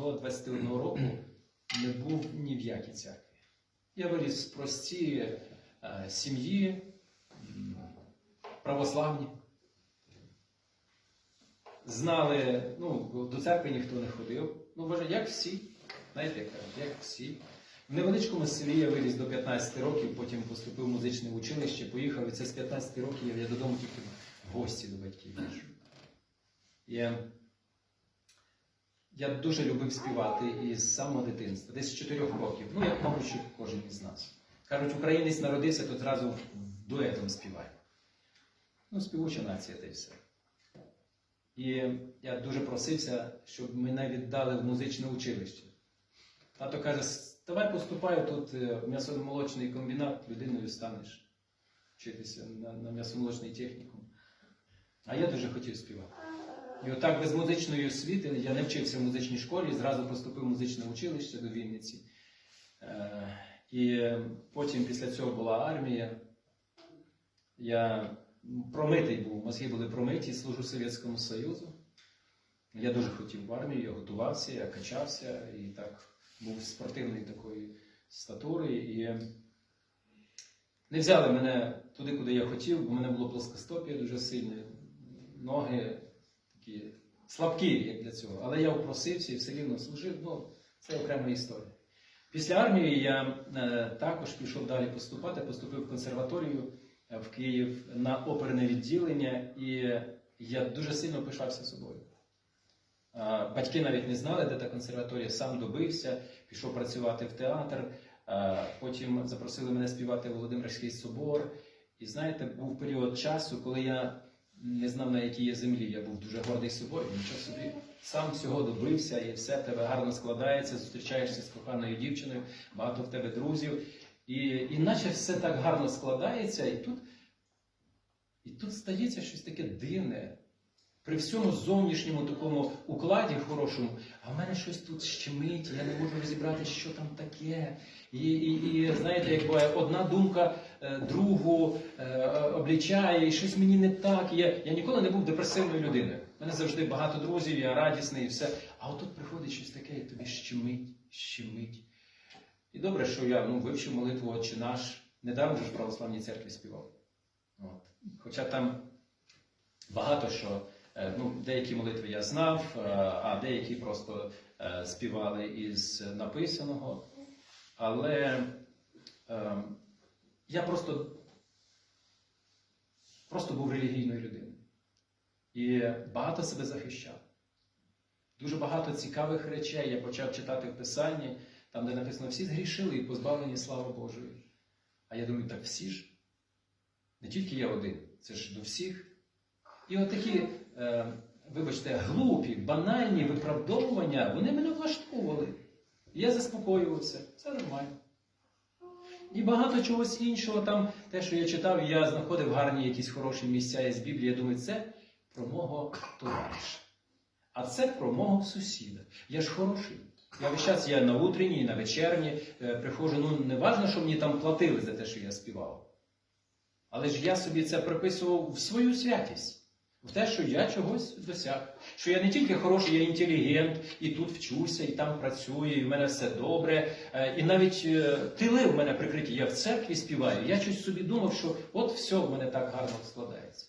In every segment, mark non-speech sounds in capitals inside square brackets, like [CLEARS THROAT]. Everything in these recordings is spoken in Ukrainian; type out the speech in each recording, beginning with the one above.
до 21 року не був ні в якій церкві. Я виріс в простій е, сім'ї, православні. Знали, ну, до церкви ніхто не ходив. Ну, боже, як всі. Знаєте, як як всі. В невеличкому селі я виріс до 15 років, потім поступив в музичне училище, поїхав, і це з 15 років я додому тільки в гості до батьків. Я, я дуже любив співати із самого дитинства, десь з 4 років. Ну, як, мабуть, кожен із нас. Кажуть, українець народився, то зразу дуетом співає. Ну, співуча нація та й все. І я дуже просився, щоб мене віддали в музичне училище. Тато каже, давай поступай тут е, в м'ясомолочний комбінат, людиною станеш вчитися на, на м'ясомолочний технікум. А я дуже хотів співати. І отак без музичної освіти я не вчився в музичній школі, зразу поступив в музичне училище до Вінниці. Е, І потім після цього була армія. Я промитий був, мозги були промиті, служу Совєтському Союзу. Я дуже хотів в армію, я готувався, я качався і так був спортивної такої статури. І не взяли мене туди, куди я хотів, бо в мене було плоскостопія дуже сильне, ноги такі слабкі, як для цього. Але я впросився і все рівно служив. Ну, це окрема історія. Після армії я е, також пішов далі поступати, поступив в консерваторію е, в Київ на оперне відділення, і я дуже сильно пишався собою. Батьки навіть не знали, де та консерваторія, сам добився, пішов працювати в театр. Потім запросили мене співати Володимирський собор. І знаєте, був період часу, коли я не знав, на якій є землі. Я був дуже гордий собою, нічого собі. Сам всього добився, і все в тебе гарно складається, зустрічаєшся з коханою дівчиною, багато в тебе друзів. І, і наче все так гарно складається, і тут, і тут стається щось таке дивне. При всьому зовнішньому такому укладі хорошому, а в мене щось тут щемить, я не можу розібрати, що там таке. І, і, і знаєте, як буває, одна думка другу е, облічає, і щось мені не так. Я, я ніколи не був депресивною людиною. У мене завжди багато друзів, я радісний і все. А отут приходить щось таке, і тобі щемить, щемить. І добре, що я ну, вивчив молитву Отче наш, недавно ж в православній церкві співав. От. Хоча там багато що. Е, Ну, деякі молитви я знав, е, а деякі просто е, співали із написаного. Але е, я просто, просто був релігійною людиною. І багато себе захищав. Дуже багато цікавих речей я почав читати в Писанні, там, де написано, всі згрішили і позбавлені слави Божої. А я думаю, так всі ж. Не тільки я один, це ж до всіх. І от такі, е, вибачте, глупі, банальні виправдовування, вони мене влаштовували. Я заспокоювався, все нормально. І багато чогось іншого там, те, що я читав, я знаходив гарні якісь хороші місця із Біблії. Я думаю, це про мого товариша. А це про мого сусіда. Я ж хороший. Я весь час я на утренній, на вечерні е, приходжу. Ну, не важно, що мені там платили за те, що я співав. Але ж я собі це приписував в свою святість. В те, що я чогось досяг. Що я не тільки хороший, я інтелігент, і тут вчуся, і там працюю, і в мене все добре. Е, І навіть е, тили в мене прикриті, я в церкві співаю. Я щось собі думав, що от все в мене так гарно складається.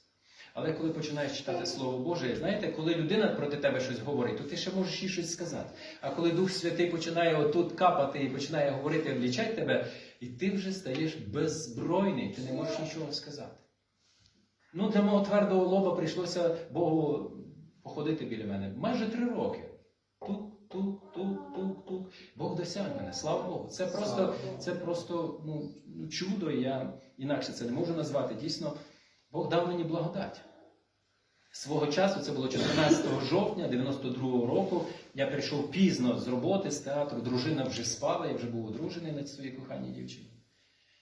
Але коли починаєш читати Слово Боже, знаєте, коли людина проти тебе щось говорить, то ти ще можеш їй щось сказати. А коли Дух Святий починає отут капати і починає говорити, облічати тебе, і ти вже стаєш беззбройний, ти не можеш нічого сказати. Ну, для мого твердого лоба прийшлося Богу походити біля мене майже три роки. Тук, тук, тук, тук, тук. Бог досяг мене, слава Богу. Це просто, це просто ну, чудо, я інакше це не можу назвати. Дійсно, Бог дав мені благодать. Свого часу, це було 14 жовтня 92-го року. Я прийшов пізно з роботи, з театру. Дружина вже спала, я вже був одружений на своїй коханій дівчині.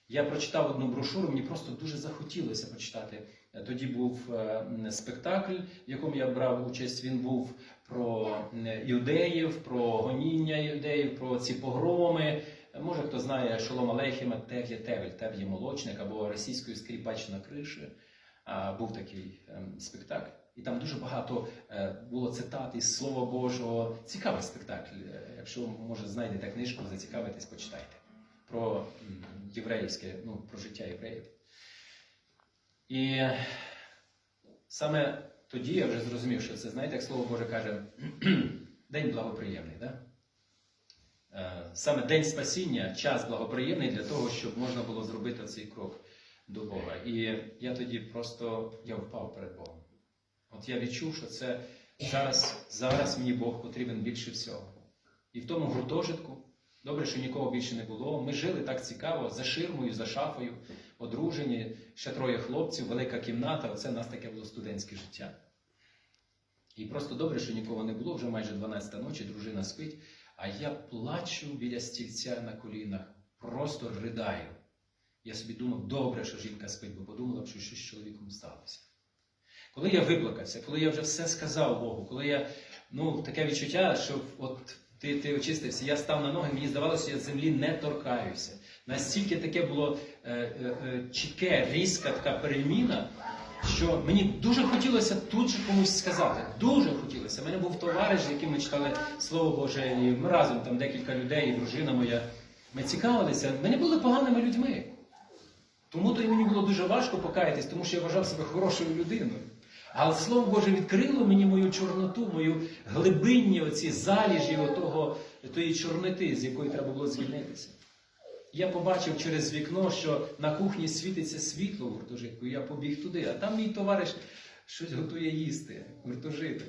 Я прочитав одну брошуру, мені просто дуже захотілося почитати. Тоді був е, спектакль, в якому я брав участь. Він був про юдеїв, про гоніння юдеїв, про ці погроми. Може, хто знає Шолом Алейхіма, Тев є Тевель, Тев є молочник або російською скріпач на криші. Був такий ем, спектакль. І там дуже багато е, було цитат із Слова Божого. Цікавий спектакль. Е, Якщо може знайдете книжку, зацікавитесь, почитайте. Про єврейське, ну, про життя євреїв. І саме тоді я вже зрозумів, що це, знаєте, як Слово Боже каже, [CLEARS THROAT] день благоприємний. Да? Е, Саме день спасіння, час благоприємний для того, щоб можна було зробити цей крок до Бога. І я тоді просто я впав перед Богом. От я відчув, що це зараз, зараз мені Бог потрібен більше всього. І в тому гуртожитку, добре, що нікого більше не було. Ми жили так цікаво, за ширмою, за шафою, одружені, ще троє хлопців, велика кімната. Оце в нас таке було студентське життя. І просто добре, що нікого не було, вже майже 12 ночі, дружина спить, а я плачу біля стільця на колінах, просто ридаю. Я собі думав, добре, що жінка спить, бо подумала, б, що щось з чоловіком сталося. Коли я виплакався, коли я вже все сказав Богу, коли я, ну, таке відчуття, що от ти, ти очистився, я став на ноги, мені здавалося, я землі не торкаюся. Настільки таке було е, е, е, чітке, різка така переміна, що мені дуже хотілося тут же комусь сказати. Дуже хотілося. У мене був товариш, з яким ми читали Слово Боже, і ми разом там декілька людей, і дружина моя. Ми цікавилися. Ми були поганими людьми. Тому то і мені було дуже важко покаятись, тому що я вважав себе хорошою людиною. Але Слово Боже відкрило мені мою чорноту, мою глибинні оці заліжі отого, тої чорноти, з якої треба було звільнитися. Я побачив через вікно, що на кухні світиться світло в гуртожитку. Я побіг туди, а там мій товариш щось готує їсти, гуртожиток.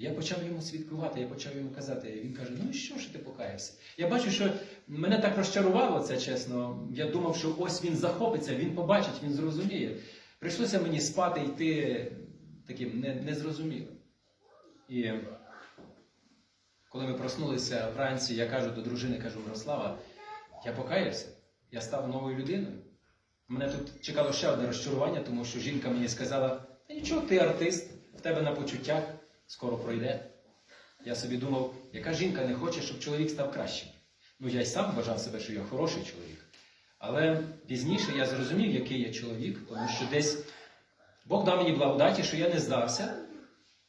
Я почав йому свідкувати, я почав йому казати. Він каже: ну і що ж ти покаявся? Я бачу, що мене так розчарувало це, чесно. Я думав, що ось він захопиться, він побачить, він зрозуміє. Прийшлося мені спати йти таким незрозумілим. І коли ми проснулися вранці, я кажу до дружини, кажу, Мирослава, я покаявся, я став новою людиною. Мене тут чекало ще одне розчарування, тому що жінка мені сказала: та нічого, ти артист, в тебе на почуттях скоро пройде. Я собі думав, яка жінка не хоче, щоб чоловік став кращим. Ну, я й сам вважав себе, що я хороший чоловік. Але пізніше я зрозумів, який я чоловік, тому що десь Бог дав мені благодаті, що я не здався.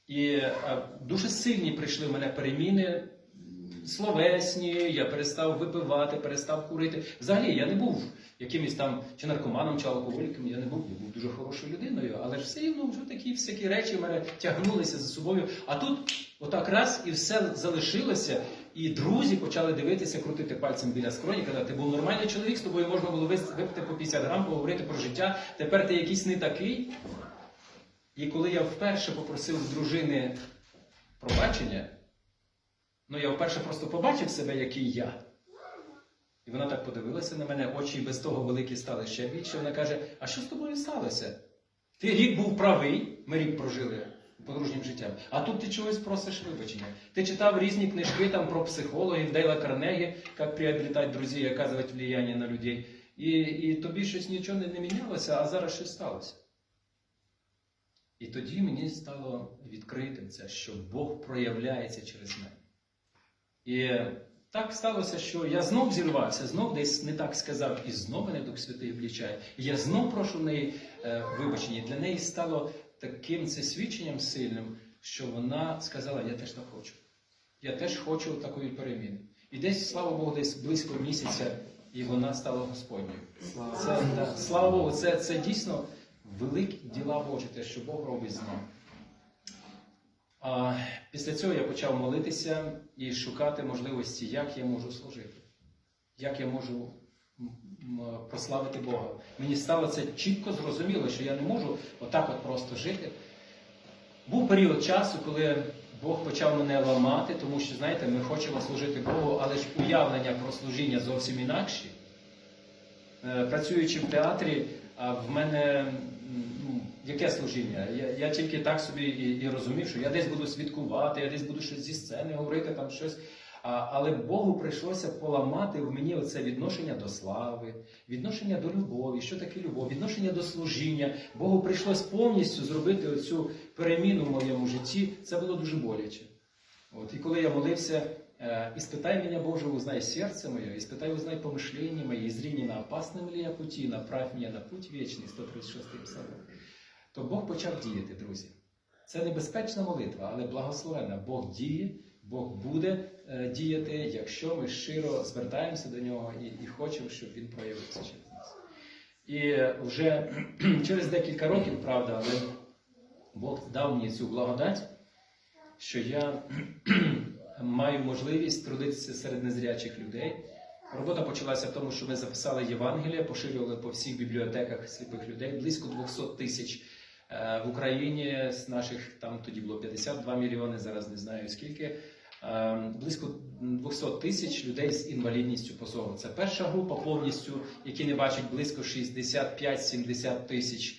І е, дуже сильні прийшли в мене переміни словесні, я перестав випивати, перестав курити. Взагалі, я не був якимось там чи наркоманом, чи алкоголіком, я не був, я був дуже хорошою людиною, але ж все рівно вже такі всякі речі в мене тягнулися за собою. А тут отак раз і все залишилося, і друзі почали дивитися, крутити пальцем біля скроні, казати, ти був нормальний чоловік, з тобою можна було випити по 50 грам, поговорити про життя, тепер ти якийсь не такий. І коли я вперше попросив дружини пробачення, ну я вперше просто побачив себе, який я. І вона так подивилася на мене, очі без того великі стали ще більше. Вона каже: А що з тобою сталося? Ти рік був правий, ми рік прожили подружнім життям, а тут ти чогось просиш вибачення. Ти читав різні книжки там про психологів, Дейла Карнегі, як приобретати друзів, і оказувати влияння на людей. І, і тобі щось нічого не, не мінялося, а зараз щось сталося. І тоді мені стало відкритим це, що Бог проявляється через мене. І так сталося, що я знов зірвався, знов десь не так сказав, і знов мене Дух Святий облічає. Я знов прошу неї е, вибачення. Для неї стало таким це свідченням сильним, що вона сказала: Я теж так хочу. Я теж хочу такої переміни. І десь, слава Богу, десь близько місяця, і вона стала Господньою. Це, да, слава Богу, це, це дійсно великі діла Божі, те, що Бог робить з нами. А після цього я почав молитися і шукати можливості, як я можу служити, як я можу прославити Бога. Мені стало це чітко зрозуміло, що я не можу отак от просто жити. Був період часу, коли Бог почав мене ламати, тому що, знаєте, ми хочемо служити Богу, але ж уявлення про служіння зовсім інакші. Е, Працюючи в театрі, в мене ну, яке служіння? Я, я тільки так собі і, і розумів, що я десь буду свідкувати, я десь буду щось зі сцени говорити, там щось. А, але Богу прийшлося поламати в мені оце відношення до слави, відношення до любові. Що таке любов? Відношення до служіння. Богу прийшлось повністю зробити оцю переміну в моєму житті. Це було дуже боляче. От, і коли я молився, э, «Испытай меня, Боже, узнай сердце мое, испытай, узнай помышления мои, и зри не на опасном ли я пути, направь меня на путь вечний, 136 псалом, то Бог почав діяти, друзі. Це небезпечна молитва, але благословенна. Бог діє, Бог буде е, діяти, якщо ми щиро звертаємося до нього і, і хочемо, щоб він проявився через нас. І вже [CLEARS THROAT] через декілька років, правда, але Бог дав мені цю благодать, що я [CLEARS THROAT] маю можливість трудитися серед незрячих людей. Робота почалася в тому, що ми записали Євангелія, поширювали по всіх бібліотеках сліпих людей. Близько 200 тисяч е, в Україні з наших там тоді було 52 мільйони, зараз не знаю скільки. Е, Близько 200 тисяч людей з інвалідністю по зору. Це перша група повністю, які не бачать близько 65-70 тисяч.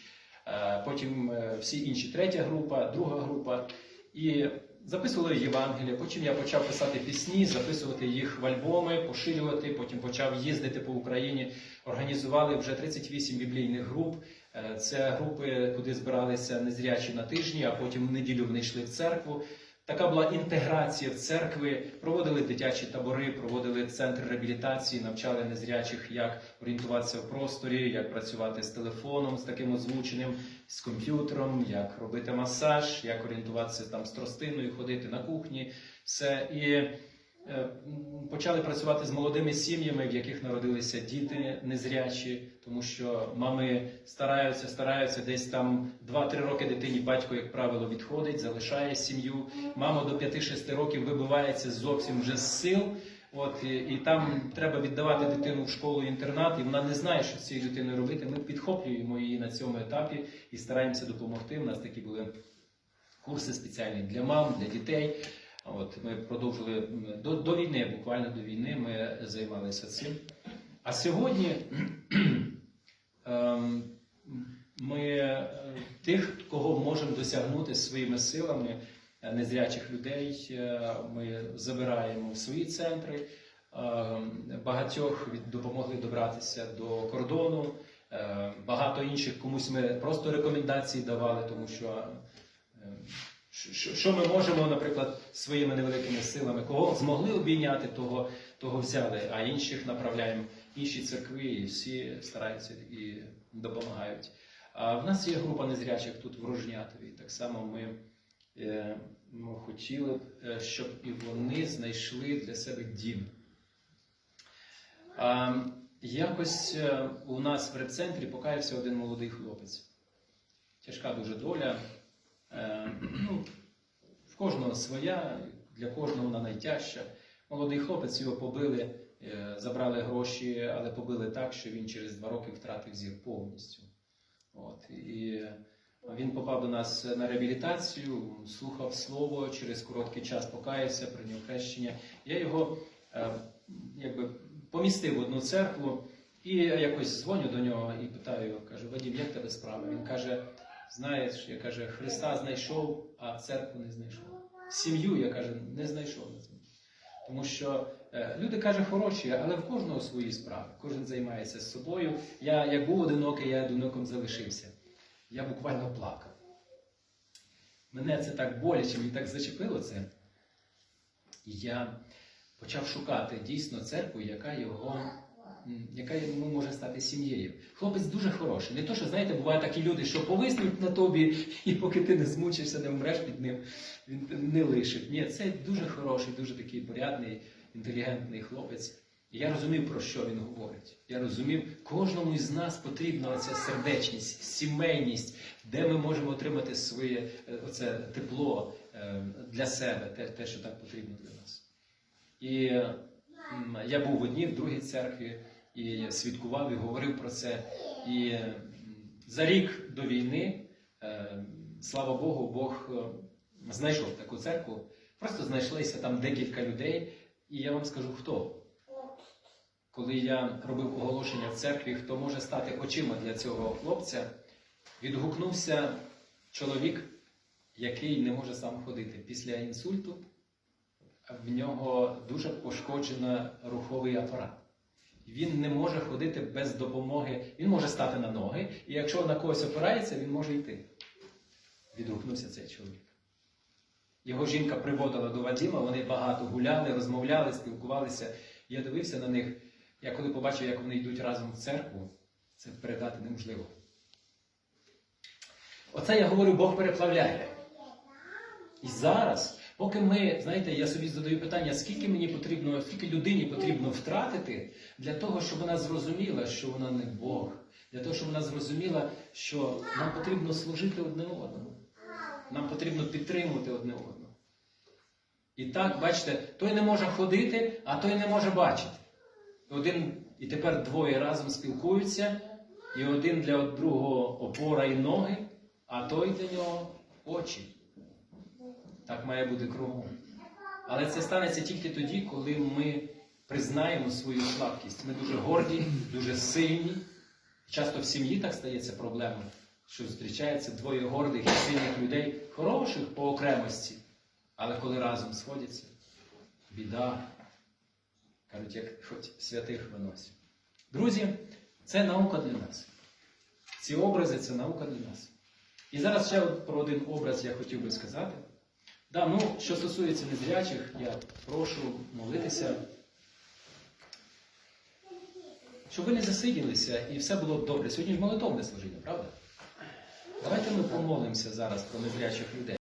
Е, Потім е, всі інші третя група, друга група. І записували Євангелія. Потім я почав писати пісні, записувати їх в альбоми, поширювати. Потім почав їздити по Україні. Організували вже 38 біблійних груп. Е, Це групи, куди збиралися незрячі на тижні, а потім в неділю вони йшли в церкву. Така була інтеграція в церкви. Проводили дитячі табори, проводили центр реабілітації, навчали незрячих, як орієнтуватися в просторі, як працювати з телефоном, з таким озвученим, з комп'ютером, як робити масаж, як орієнтуватися там з тростиною, ходити на кухні. Все. І почали працювати з молодими сім'ями, в яких народилися діти незрячі, тому що мами стараються, стараються десь там 2-3 роки дитині батько, як правило, відходить, залишає сім'ю. Мама до 5-6 років вибивається зовсім вже з сил. От і, і там треба віддавати дитину в школу інтернат, і вона не знає, що з цією дитиною робити. Ми підхоплюємо її на цьому етапі і стараємося допомогти. У нас такі були курси спеціальні для мам, для дітей. От ми продовжили до, до війни, буквально до війни, ми займалися цим. А сьогодні [CLEARS THROAT] ем, ми е, тих, кого можемо досягнути своїми силами, е, незрячих людей, е, ми забираємо в свої центри. Ем, Багатьох допомогли добратися до кордону. Багато інших комусь ми просто рекомендації давали, тому що е, що, ми можемо, наприклад, своїми невеликими силами, кого змогли обійняти, того, того взяли, а інших направляємо інші церкви, і всі стараються і допомагають. А в нас є група незрячих тут в Рожнятові. Так само ми, е, ми хотіли б, е, щоб і вони знайшли для себе дім. А, якось е, у нас в репцентрі покаявся один молодий хлопець. Тяжка дуже доля. Е, ну, в кожного своя, для кожного вона найтяжча. Молодий хлопець його побили, е, забрали гроші, але побили так, що він через два роки втратив зір повністю. От, і він попав до нас на реабілітацію, слухав слово, через короткий час покаявся, прийняв хрещення. Я його е, якби, помістив в одну церкву і якось дзвоню до нього і питаю, кажу, Вадім, як тебе справа? Він каже, знаєш, я каже, Христа знайшов, а церкву не знайшов. Сім'ю, я каже, не знайшов. Тому що е, люди каже хороші, але в кожного свої справи. Кожен займається собою. Я як був одинокий, я одиноком залишився. Я буквально плакав. Мене це так боляче, мені так зачепило це. І я почав шукати дійсно церкву, яка його, яка йому може стати сім'єю. Хлопець дуже хороший. Не то, що знаєте, бувають такі люди, що повиснуть на тобі, [LAUGHS] і поки ти не змучишся, не вмреш під ним, він не лишить. Ні, це дуже хороший, дуже такий порядний, інтелігентний хлопець. І я розумів, про що він говорить. Я розумів, кожному із нас потрібна оця сердечність, сімейність, де ми можемо отримати своє е, оце тепло е, для себе, те, те, що так потрібно для нас. І м, я був в одній, в другій церкві і свідкував і говорив про це. І за рік до війни, е, слава Богу, Бог е, знайшов таку церкву. Просто знайшлися там декілька людей, і я вам скажу хто. Коли я робив оголошення в церкві, хто може стати очима для цього хлопця, відгукнувся чоловік, який не може сам ходити після інсульту в нього дуже пошкоджено руховий апарат. Він не може ходити без допомоги. Він може стати на ноги, і якщо на когось опирається, він може йти. Відгукнувся цей чоловік. Його жінка приводила до Вадима, вони багато гуляли, розмовляли, спілкувалися. Я дивився на них. Я коли побачив, як вони йдуть разом в церкву, це передати неможливо. Оце я говорю, Бог переплавляє. І зараз, поки ми, знаєте, я собі задаю питання, скільки мені потрібно, скільки людині потрібно втратити для того, щоб вона зрозуміла, що вона не Бог, для того, щоб вона зрозуміла, що нам потрібно служити одне одному. Нам потрібно підтримувати одне одного. І так, бачите, той не може ходити, а той не може бачити. Один і тепер двоє разом спілкуються, і один для другого опора і ноги, а той для нього очі. Так має бути кругом. Але це станеться тільки тоді, коли ми признаємо свою слабкість. Ми дуже горді, дуже сильні. Часто в сім'ї так стається проблема, що зустрічається двоє гордих і сильних людей, хороших по окремості, але коли разом сходяться, біда, кажуть, як хоч святих виносять. Друзі, це наука для нас. Ці образи це наука для нас. І зараз ще про один образ я хотів би сказати. Да, ну, що стосується незрячих, я прошу молитися, щоб ви не засиділися і все було добре. Сьогодні ж молитовне служіння, правда? Давайте ми помолимося зараз про незрячих людей.